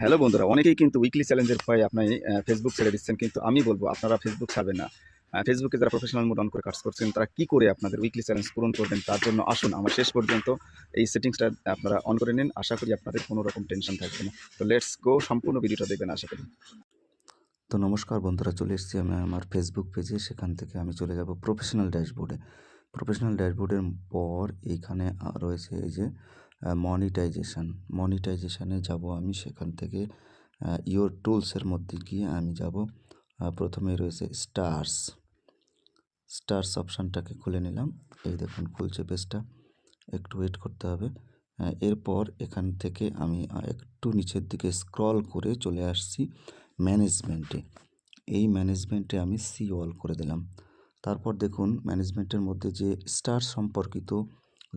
Hello বন্ধুরা, অনেকেই কিন্তু উইকলি চ্যালেঞ্জের ভয়ে আপনি ফেসবুক ছেড়ে দিচ্ছেন, কিন্তু আমি বলব, আপনারা ফেসবুক ছাড়বেন না। ফেসবুকে যারা প্রফেশনাল মোড অন করে কাজ করছেন, তারা কি করে আপনাদের উইকলি চ্যালেঞ্জ পূরণ করবেন, তার জন্য আসুন আমার শেষ পর্যন্ত এই সেটিংসটা আপনারা অন করে নিন। আশা করি আপনাদের কোনো রকম টেনশন থাকবে না। তো লেটস গো সম্পূর্ণ ভিডিওটা দেখবেন, আশা করি। তো নমস্কার বন্ধুরা, চলে এসেছি আমি আমার ফেসবুক পেজে সেখান থেকে আমি চলে যাব প্রফেশনাল ড্যাশবোর্ডে প্রফেশনাল ড্যাশবোর্ডের পর এইখানে রয়েছে এই যে মনিটাইজেশান মনিটাইজেশানে যাব আমি সেখান থেকে ইওর টুলসের মধ্যে গিয়ে আমি যাব। প্রথমে রয়েছে স্টার্স স্টার্স অপশানটাকে খুলে নিলাম। এই দেখুন, খুলছে পেজটা একটু ওয়েট করতে হবে। এরপর এখান থেকে আমি একটু নিচের দিকে স্ক্রল করে চলে আসছি ম্যানেজমেন্টে এই ম্যানেজমেন্টে আমি সি অল করে দিলাম। তারপর দেখুন ম্যানেজমেন্টের মধ্যে যে স্টার সম্পর্কিত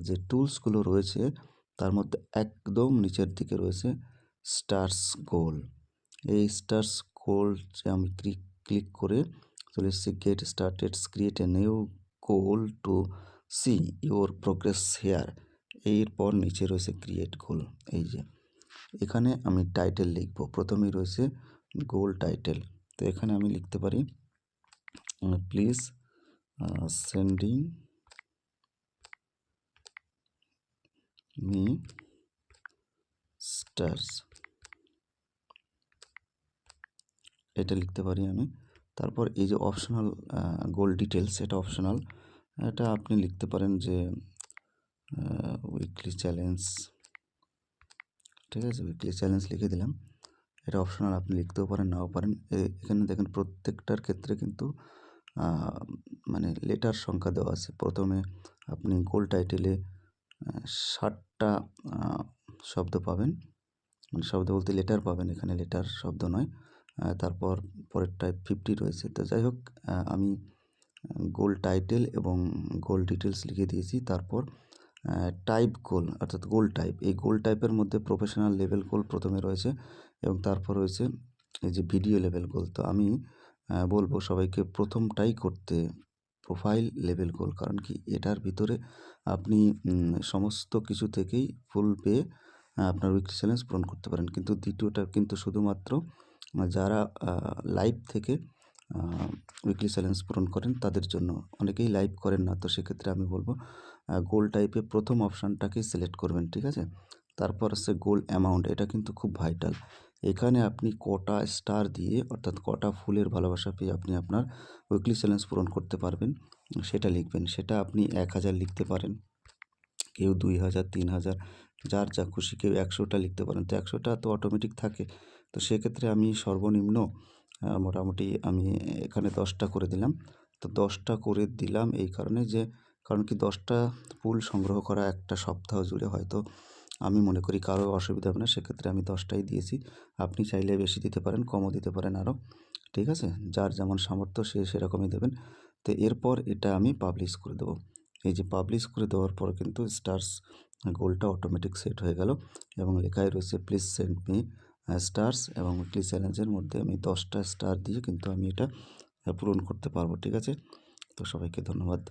যে টুলসগুলো রয়েছে তার মধ্যে একদম নিচের দিকে রয়েছে স্টার্স গোল এই স্টার্স গোল যে আমি ক্লিক ক্লিক করে চলে এসেছি, get started, create a new goal to see your progress here. এরপর নিচে রয়েছে ক্রিয়েট গোল। এই যে, এখানে আমি টাইটেল লিখব। প্রথমেই রয়েছে গোল টাইটেল। তো এখানে আমি লিখতে পারি, প্লিজ সেন্ডিং মি স্টার্স। এটা লিখতে পারি আমি। তারপর এই যে অপশনাল গোল ডিটেলস এটা অপশনাল এটা আপনি লিখতে পারেন যে উইকলি চ্যালেঞ্জ ঠিক আছে? উইকলি চ্যালেঞ্জ লিখে দিলাম। এটা অপশনাল আপনি লিখতেও পারেন, নাও পারেন। এখানে দেখেন প্রত্যেকটার ক্ষেত্রে কিন্তু মানে লেটার সংখ্যা দেওয়া আছে। প্রথমে আপনি গোল টাইটেলে ষাটটা শব্দ পাবেন। মানে শব্দ বলতে লেটার পাবেন, এখানে লেটার শব্দ নয়। তারপর পরেরটায় ফিফটি রয়েছে। তো যাই হোক আমি গোল টাইটেল এবং গোল ডিটেলস লিখে দিয়েছি। তারপর টাইপ গোল অর্থাৎ গোল টাইপ এই গোল টাইপের মধ্যে প্রফেশনাল লেভেল গোল প্রথমে রয়েছে এবং তারপর রয়েছে এই যে ভিডিও লেভেল গোল তো আমি বলব সবাইকে প্রথমটাই করতে প্রোফাইল লেভেল গোল কারণ কি এটার ভিতরে আপনি সমস্ত কিছু থেকেই ফুল পেয়ে আপনার উইকলি চ্যালেঞ্জ পূরণ করতে পারেন। কিন্তু দ্বিতীয়টা কিন্তু শুধুমাত্র যারা লাইভ থেকে উইকলি চ্যালেঞ্জ পূরণ করেন তাদের জন্য। অনেকেই লাইভ করেন না, তো সেক্ষেত্রে আমি বলব গোল টাইপে প্রথম অপশানটাকেই সিলেক্ট করবেন, ঠিক আছে? তারপর আছে গোল অ্যামাউন্ট এটা কিন্তু খুব ভাইটাল এখানে আপনি কটা স্টার দিয়ে, অর্থাৎ কটা ফুলের ভালোবাসা পেয়ে আপনি আপনার উইকলি চ্যালেঞ্জ পূরণ করতে পারবেন, সেটা লিখবেন। সেটা আপনি এক হাজার লিখতে পারেন। কেউ দুই হাজার, তিন হাজার, যার যা খুশি কেউ একশোটা লিখতে পারেন। তো একশোটা তো অটোমেটিক থাকে। তো সেক্ষেত্রে আমি সর্বনিম্ন মোটামুটি আমি এখানে দশটা করে দিলাম। তো দশটা করে দিলাম এই কারণে যে, কারণ কি দশটা ফুল সংগ্রহ করা একটা সপ্তাহ জুড়ে হয়তো আমি মনে করি কারও অসুবিধা হবে না, সেক্ষেত্রে আমি দশটাই দিয়েছি। আপনি চাইলে বেশি দিতে পারেন, কমও দিতে পারেন আরও। ঠিক আছে? যার যেমন সামর্থ্য, সে সেরকমই দেবেন। তো এরপর এটা আমি পাবলিশ করে দেবো। এই যে পাবলিশ করে দেওয়ার পর কিন্তু স্টার্স গোলটা অটোমেটিক সেট হয়ে গেল এবং লেখায় রয়েছে প্লিজ সেন্ড মি স্টার্স এবং উইকলি চ্যালেঞ্জের মধ্যে আমি দশটা স্টার দিয়ে কিন্তু আমি এটা পূরণ করতে পারব। ঠিক আছে? তো সবাইকে ধন্যবাদ।